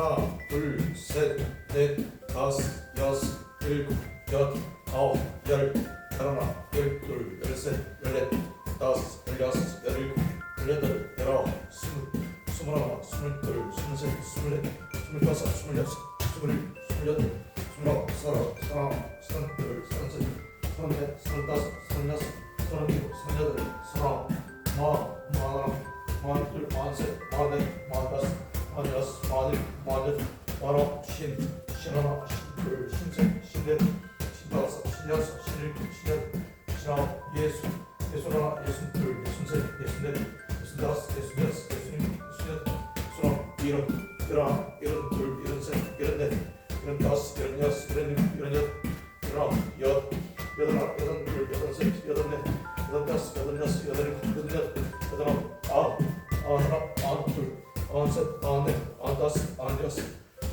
하나, 둘, 셋, 넷, 다섯, 여섯, 일곱, 여덟, 아홉, 열, 열하나, 열둘, 열셋, 열넷, 다섯, 열여섯, 열일곱, 열여덟, 열아홉, 스물, 스물하나, 스물둘, 스물셋, 스물넷, 스물다섯, 스물여섯, 쉰여섯, 쉰일곱, 쉰여덟, 쉰아홉, 예순, 예순하나, 예순둘, 예순셋, 예순넷, 예순다섯, 예순여섯, 예순일곱, 예순여덟, 예순아홉, 일흔, 일하나, 일흔둘, 일흔셋, 일흔넷, 일흔다섯, 일흔여섯, 일흔일곱, 일흔여덟, 일흔아홉, 여, 여덟하나, 여덟 둘, 여덟 셋, 여덟 넷, 여덟 다섯, 여덟 여섯, 여덟 일곱, 여덟 여덟, 여덟 아홉, 아홉, 아흔하나, 아흔둘, 아흔셋, 아흔넷, 아흔다섯, 아흔여섯,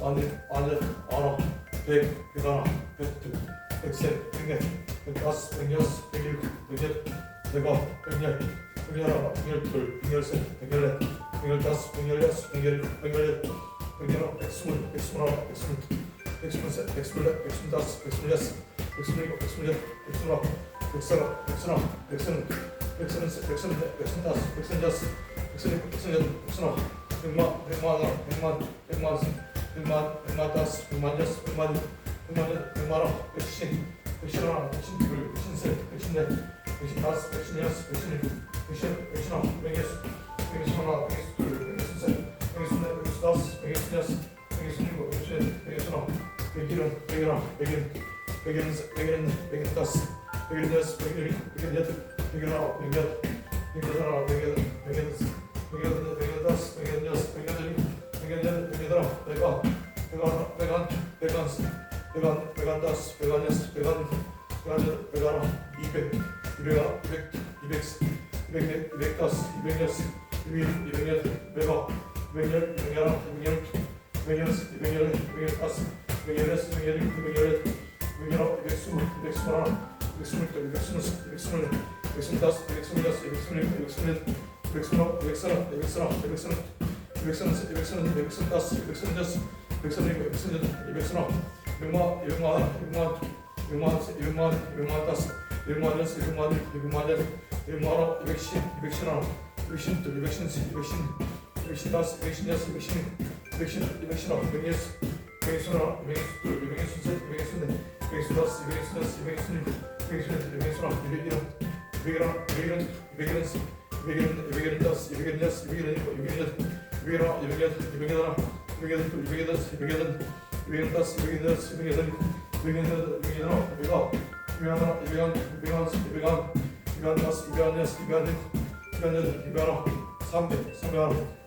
아흔일곱, 아흔여덟, 아흔아홉, 백, 백하나, 백둘, 백셋, 백넷, 백다섯, 백여섯, 백일곱, 백여덟, 백아홉, 백열, 백열하나, 백열둘, 백열셋, 백열넷, 백열다섯, 백열여섯, 백열일곱, 백열여덟, 백열아홉, 백스물, 백스물하나, 백스물둘, 백스물셋, 백스물넷, 백스물다섯, 백스물여섯, 백스물일곱, 백스물여덟, 백스물아홉, 백서너, 백서너, 백서는, 백서는셋, 백서는넷, 백서는다섯, 백서는여섯, 백서는일곱, 백서는여덟, 백서너, 백만, 백만하나, 백만, 백만셋, 백만, 백만다섯, 백만여섯, 백만일곱, 백만여덟, 백만아홉, 백신, 백신하나, 백신둘, 백신셋, 백신넷, 백신다섯, 백신여섯, 백신일곱, 백신, 백신아홉, 백여섯, 백신하나, 백신둘, 백신셋, 백신넷, 백신다섯, 백신여섯, 백신일곱, 백신, 백신아홉, 백일은, 백일하나, 백일, 백일셋, 백일넷, 백일다섯, 백일여섯, 백일일곱, 백일여덟, 백일아홉, 백여덟, 백여덟하나, 백여덟, 백여덟, 백여덟, 백여덟, 백여여섯, 백여덟, 백여덟, 백여덟, 백아, 백아하나, 백안, 백안셋, 백안, 백안다섯, 백안여섯, 백안, 백아, 이백열, 이백하나, 이백열, 이백여섯, 이백열, 이백다섯, 이백여섯, 이백일곱, 이백여덟, 이백아홉, 이백스물, 이백스물하나, 이백스물둘, 이백스물셋, 이백스물넷, 이백스물다섯, 이백스물여섯, 이백스물일곱, 이백스물여덟, 이백스물아홉, 이백서너, 이백서너, 이백서너, 이백서너셋, 이백서너, 이백서너다섯, 이백서너여섯, 이백서너일곱, 이백서너여덟, 이백서너, 이백만, 이백만 하나, 이백만 둘, 이백만 셋, 이백만, 이백만 다섯, 이백만 여섯, 이백만 일곱, 이백만 여덟, 이백만 하나, 이백신, 이백신 하나, 이백신 둘, 이백신 셋, 이백신, Vecino, vecinas, vecino, vecino, vecino, venias, venisuno, venisuno, venisune, venisune, venisunas, venisunas, venisune, venisune, venisuno, vegino, vegano, vegan, vegans, vegan, veganitas, veganitas, veganitas, vegano, veganitas, vegana, vegan, veganitas, vegan, veganitas, veganitas, vegan, veganitas, vegano, vegan, vegana, vegan, vegans, vegan, veganitas, veganitas, veganitas, veganet, vegano, sambe, sambe,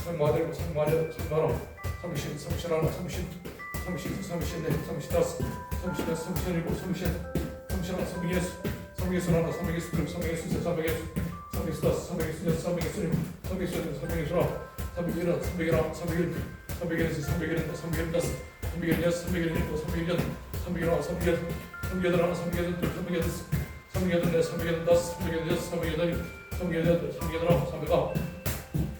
30000원, 30000원, 30000원, 30000원, 30000원, 30000원, 30000원, 30000원, 300000원, 3000000원, 3000000원, 3000000원, 3000000원, 3000000원, 3000000원, 3000000원, 3000000원, 3000000원, 3000000원, 30000000원, 30000000원, 30000000원, 30000000원, 30000000원, 30000000원, 30000000원, 30000000원, 30000000원, 30000000원, 30000000원, 30000000원, 30000000원, 30000000원, 30000000원, 성신네, 성신이고, 성신, 성신하나, 성예수, 성예수나나, 성예수들, 성예수세, 성예수, 성예수다스, 성예수네, 성예수님, 성예수님, 성예수나, 성예일은, 성예일함, 성예일, 성예일에서 성예일인데, 성예일다스, 성예일여스, 성예일이고, 성예일연, 성예일함, 성예일, 성예일하나, 성예일들, 성예일다스, 성예일네, 성예일다스, 성예일여스, 성예일이, 성예일들, 성예일함, 성예일함,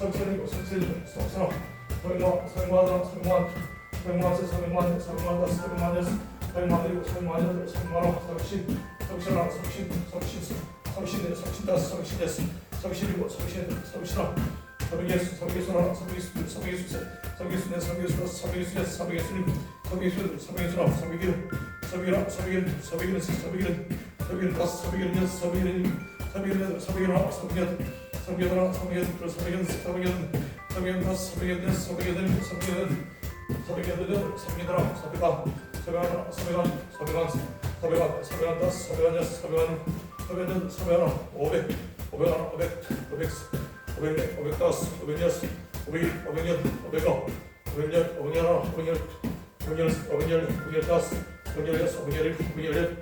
성체되고 성체되고 성성 성모 성모하다 성모한 성모하세 성모하세 성모하다 성모하세 성모하고 성모하여들 성모하라 성신 성신하라 성신 성신 성신에 성신다 성신에서 성신이고 성신에들 성신하 성예수 성예수라 성예수 성예수 성예수네 성예수라 성예수네 성예수님 성예수 성예수라 성예기로 성예라 성예기는 성예기는 성예기는 성예기는 다섯 성예기는 여섯 성예기는 성예기는 성예기는 아홉 성예기는 오백 스물 하나 오백 스물 둘 오백 스물 셋 오백 스물 넷 오백 스물 다섯 오백 스물 여섯 오백 스물 일곱 오백 여덟 오백 스물 아홉 오백만 오백만 하나 오백만 오백만 오백만 오백만 다섯 오백만 여섯 오백만 일곱 오백만 여덟 오백만 아홉 오백십 오백십 하나 오백십 둘 오백십 넷 오백십 넷 오백십 다섯 오백십 여섯 오백십 일곱 오백십 여덟 오백십 하나 오백여섯 오백여섯 하나 오백여섯 둘 오백여섯 셋 오백여섯 넷 오백여섯 다섯 오백여섯 여섯 오백여섯 일곱 오백여섯 여덟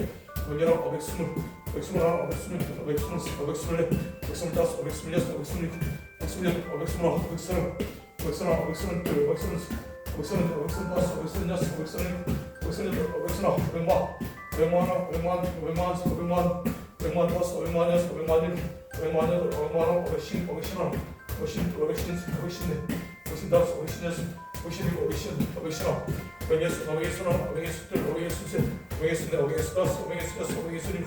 오백여섯 하나 오백 Obeksumra, obeksumit, obeksumus, obeksumle, obeksumitas, obeksumiles, obeksumilik, obeksumilik, obeksumo, obeksura, obeksura, obeksumt, obeksumus, obeksumt, obeksumitas, obeksumiles, obeksumilik, obeksumilik, obeksuna, obema, obemana, obeman, obemans, obeman, obemantas, obemanias, obemanil, obemanil, obemano, obekşin, obekşina, obekşin, obekşins, obekşinli, obeksintas, obekşines, obekşinik, obekşin, obekşina, obegesuna, obegesuna, obegesüttür, obegesünsel, obegesünde, obegesütas, obegesünes, obegesünik,